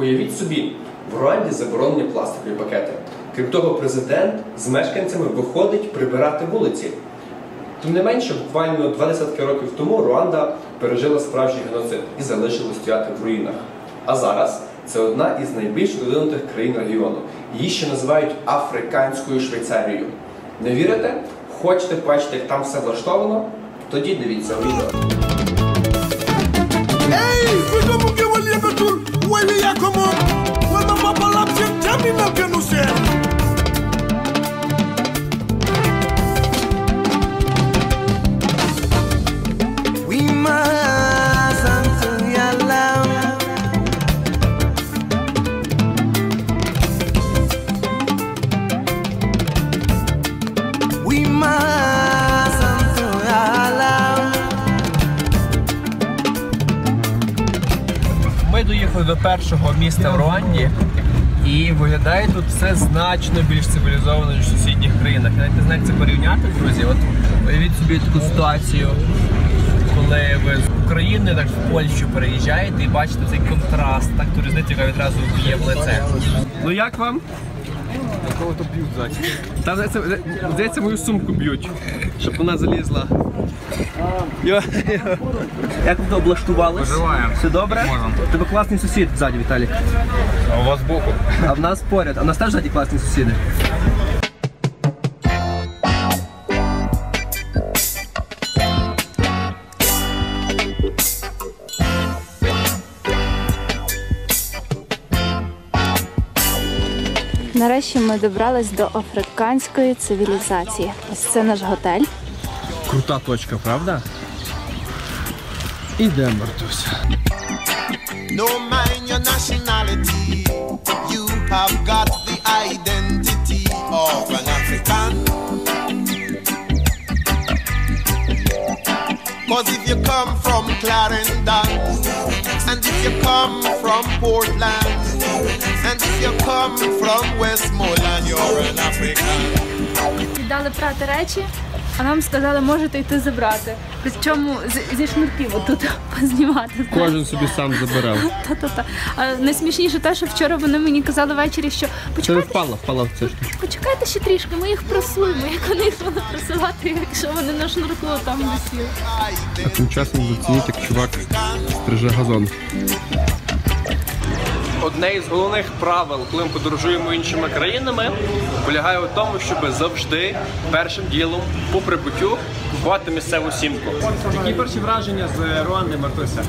Уявіть собі, в Руанді заборонені пластикові пакети. Крім того, президент з мешканцями виходить прибирати вулиці. Тим не менше, буквально два десятки років тому Руанда пережила справжній геноцид і залишилась стояти в руїнах. А зараз це одна із найбільш розвинутих країн регіону. Її ще називають Африканською Швейцарією. Не вірите? Хочете бачити, як там все влаштовано? Тоді дивіться відео. Oye, ya como Ми доїхали до першого міста в Руанді, і виглядає тут все значно більш цивілізовано, ніж в сусідніх країнах. Навіть не знаю, як це порівняти, друзі. От уявіть собі таку ситуацію, коли ви з України так в Польщу переїжджаєте і бачите цей контраст, так ту різницю, яка відразу б'є в лице. Ну як вам? Кого-то б'ють ззаді. Та здається, мою сумку б'ють, щоб вона залізла. Йо, йо. Як ви облаштувались? Поживаємо. Все добре? Можемо. Тебе класний сусід ззаді, Віталік. А у вас боку? А в нас поряд. А в нас теж ззаді класні сусіди. Нарешті ми добрались до африканської цивілізації. Ось це наш готель. Крута точка, правда? Ідемо, Мартуся. No mind your nationality, you have got the identity of an African. Cause if you come from Clarendon, and if you come from Portland, and if you come from Westmoreland, you're an African. Віддали прати речі, а нам сказали, можете йти забрати. Причому зі шнурків отут познімати. Кожен собі сам забирав. Та-та-та. А найсмішніше те, що вчора вони мені казали ввечері, що Це почекайте, впала, впала в цю штучку. почекайте ще трішки, ми їх просуємо. Як вони їх будуть просувати, якщо вони на шнурку там висіли. А тим часом зацініть, як чувак стриже газон. Одне із головних правил, коли ми подорожуємо іншими країнами, полягає у тому, щоб завжди першим ділом по прибуттю купувати місцеву сімку. Які перші враження з Руанди, Мартуся?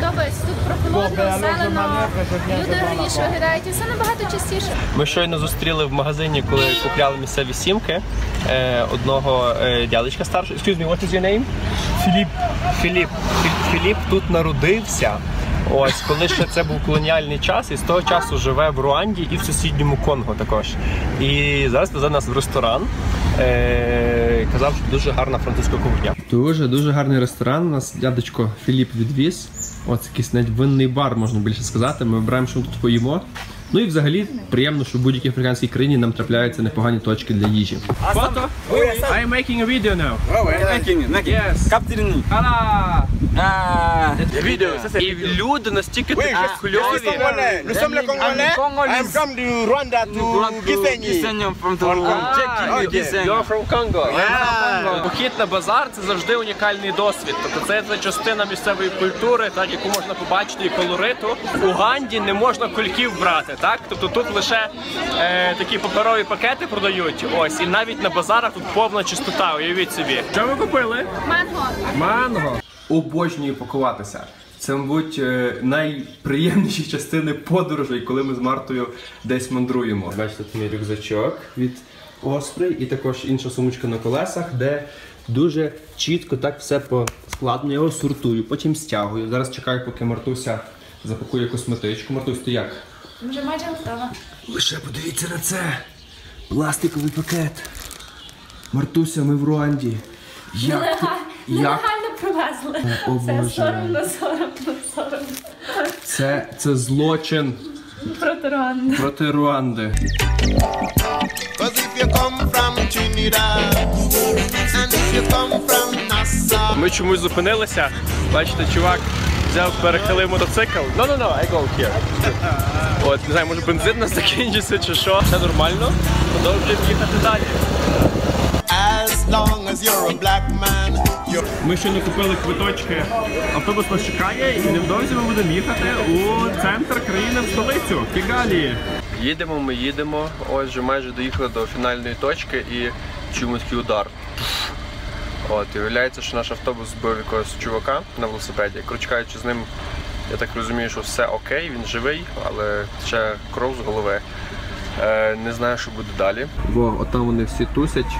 Подобається тут прохолодно, зелено, люди раніше виглядають і все набагато частіше. Ми щойно зустріли в магазині, коли купляли місцеві сімки е, одного е, дядечка старшого. Excuse me, what is your name? Філіп. Філіп. Фі- Філіп тут народився. Ось, коли ще це був колоніальний час, і з того часу живе в Руанді і в сусідньому Конго також. І зараз везе нас в ресторан. Е, казав, що дуже гарна французька кухня. Дуже дуже гарний ресторан. У нас дядечко Філіп відвіз. Ось якийсь навіть винний бар, можна більше сказати. Ми обираємо, що ми тут поїмо. Ну і взагалі приємно, що в будь-якій африканській країні нам трапляються непогані точки для їжі. Фото? I'm making a video now. Oh, é making, making. Yes. Capturing. Hala! Ah. Ça, c'est І люди настільки Oui, suis кльові. congolais. Nous sommes les Congolais. Congolais. I'm from the Rwanda to Gisenyi. Gisenyi, from the Ah. Gisenyi. You're from Congo. Ah. Похід на базар це завжди унікальний досвід. Тобто це, це частина місцевої культури, так яку можна побачити і колориту. У Ганді не можна кульків брати, так? Тобто тут лише е, такі паперові пакети продають. Ось, і навіть на базарах тут повна чистота. Уявіть собі. Що ви купили? Манго. Манго. Обожнюю пакуватися. Це, мабуть, е, найприємніші частини подорожей, коли ми з Мартою десь мандруємо. Бачите, тут мій рюкзачок від Osprey і також інша сумочка на колесах, де дуже чітко так все поскладно. Я його сортую, потім стягую. Зараз чекаю, поки Мартуся запакує косметичку. Мартусь, ти як? Вже майже готова. Лише подивіться на це. Пластиковий пакет. Мартуся, ми в Руанді. Як? ти- Як? Привезли. О, Це Боже. соромно, соромно, соромно. Це, це злочин Проти Руанди. проти Руанди. Cause if you come from Trinidad, and if you come from Nassau, Ми чомусь зупинилися. Бачите, чувак взяв, перехилив мотоцикл. No, no, no, I go here. От, не знаю, може бензин у нас закінчиться чи що. Все нормально. Продовжуємо їхати далі. As long as you're a black man, Ми щойно купили квиточки. Автобус нас чекає і невдовзі ми будемо їхати у центр країни в столицю Кігалі. Їдемо, ми їдемо. Отже, майже доїхали до фінальної точки і чуємо такий удар. От, і виявляється, що наш автобус збив якогось чувака на велосипеді. Кажучи, з ним, я так розумію, що все окей, він живий, але ще кров з голови. Е, не знаю, що буде далі. Во, от там вони всі тусять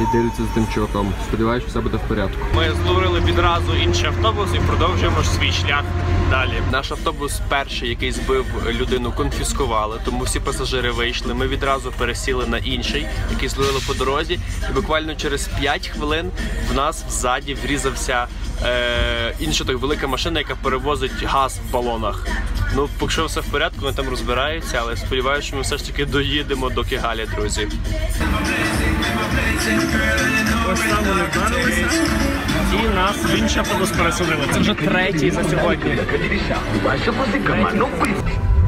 і дивляться за тим чуваком. Сподіваюся, що все буде в порядку. Ми зловили відразу інший автобус і продовжуємо свій шлях далі. Наш автобус перший, який збив людину, конфіскували, тому всі пасажири вийшли. Ми відразу пересіли на інший, який зловили по дорозі. І буквально через 5 хвилин в нас ззаді врізався е, інша так велика машина, яка перевозить газ в балонах. Ну, поки що все в порядку, вони там розбираються, але сподіваюся, що ми все ж таки доїдемо до Кігалі, друзі. Ось там вони вдарилися і нас в інший автобус пересадили. Це вже третій за сьогодні.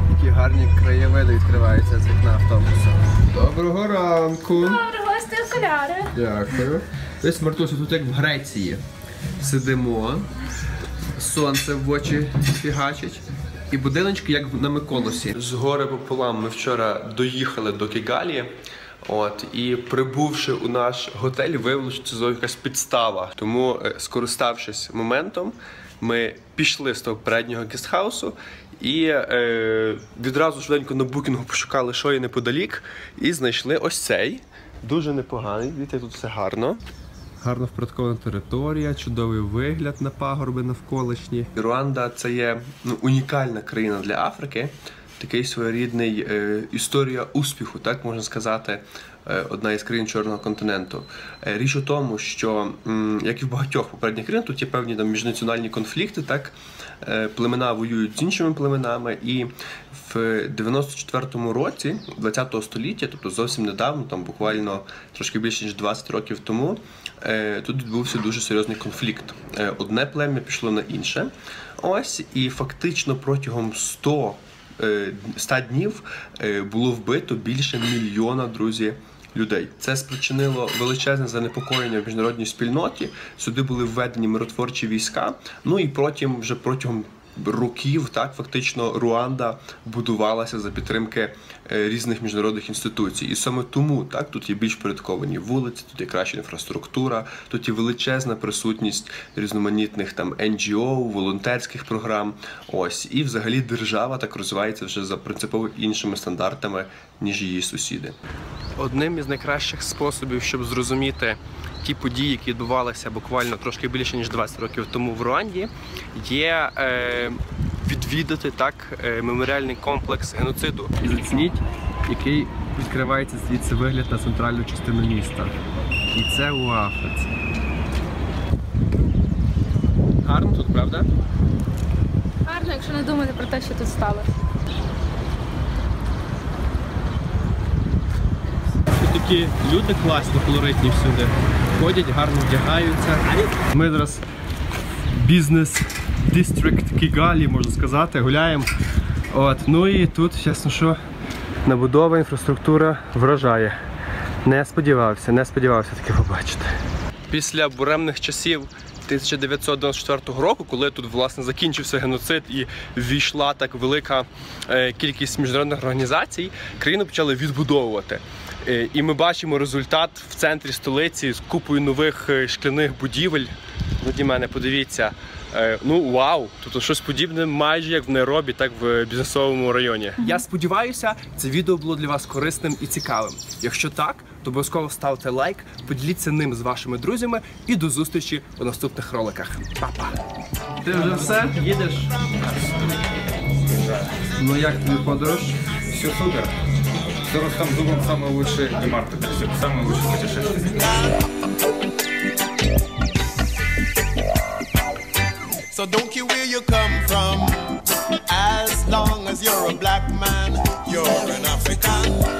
Які гарні краєвиди відкриваються з вікна автобуса. Доброго ранку. Гості окуляри. Дякую. Ось Мартусю, тут як в Греції. Сидимо, сонце в очі фігачить. І будиночки як на Миконосі. З гори пополам ми вчора доїхали до Кігалі. От і прибувши у наш готель, виявилося, що це якась підстава. Тому, е, скориставшись моментом, ми пішли з того переднього гестхаусу і е, відразу швиденько на букінгу пошукали, що є неподалік, і знайшли ось цей. Дуже непоганий. Дивіться, тут все гарно. Гарно впорядкована територія, чудовий вигляд на пагорби навколишні. Руанда це є ну, унікальна країна для Африки. Такий своєрідний е, історія успіху, так можна сказати, одна із країн Чорного континенту. Е, річ у тому, що як і в багатьох попередніх країн, тут є певні там міжнаціональні конфлікти, так е, племена воюють з іншими племенами, і в 94-му році 20-го століття, тобто зовсім недавно, там буквально трошки більше ніж 20 років тому, е, тут відбувся дуже серйозний конфлікт. Е, Одне плем'я пішло на інше. Ось і фактично протягом 100 е, 100 днів е, було вбито більше мільйона друзі. Людей це спричинило величезне занепокоєння в міжнародній спільноті. Сюди були введені миротворчі війська. Ну і потім, вже протягом років, так фактично Руанда будувалася за підтримки е, різних міжнародних інституцій. І саме тому так тут є більш порядковані вулиці, тут є краща інфраструктура, тут є величезна присутність різноманітних там NGO, волонтерських програм. Ось і взагалі держава так розвивається вже за принципово іншими стандартами, ніж її сусіди. Одним із найкращих способів, щоб зрозуміти ті події, які відбувалися буквально трошки більше ніж 20 років тому в Руанді, є е, відвідати так е, меморіальний комплекс геноциду. Зацініть, який відкривається звідси вигляд на центральну частину міста. І це у Африці. Гарно тут, правда? Гарно, якщо не думати про те, що тут сталося. Тут такі люди класні, колоритні всюди. Ходять, гарно вдягаються. Ми зараз бізнес дистрикт Кігалі, можна сказати, гуляємо. От. Ну і тут, чесно, що набудова, інфраструктура вражає. Не сподівався, не сподівався таке побачити. Після буремних часів 1994 року, коли тут власне закінчився геноцид і ввійшла так велика е, кількість міжнародних організацій, країну почали відбудовувати. Е, І ми бачимо результат в центрі столиці з купою нових е, шкляних будівель. Заді мене, подивіться. Е, Ну вау, тут щось подібне майже як в Найробі, так в бізнесовому районі. Я сподіваюся, це відео було для вас корисним і цікавим. Якщо так, то обов'язково ставте лайк, поділіться ним з вашими друзями і до зустрічі у наступних роликах. Па-па! Ти вже все? Їдеш? Ну як тобі подорож? Все супер. С ростом зубом самый лучший Демарк. Это So don't care where you come from, as long as you're a black man, you're an African.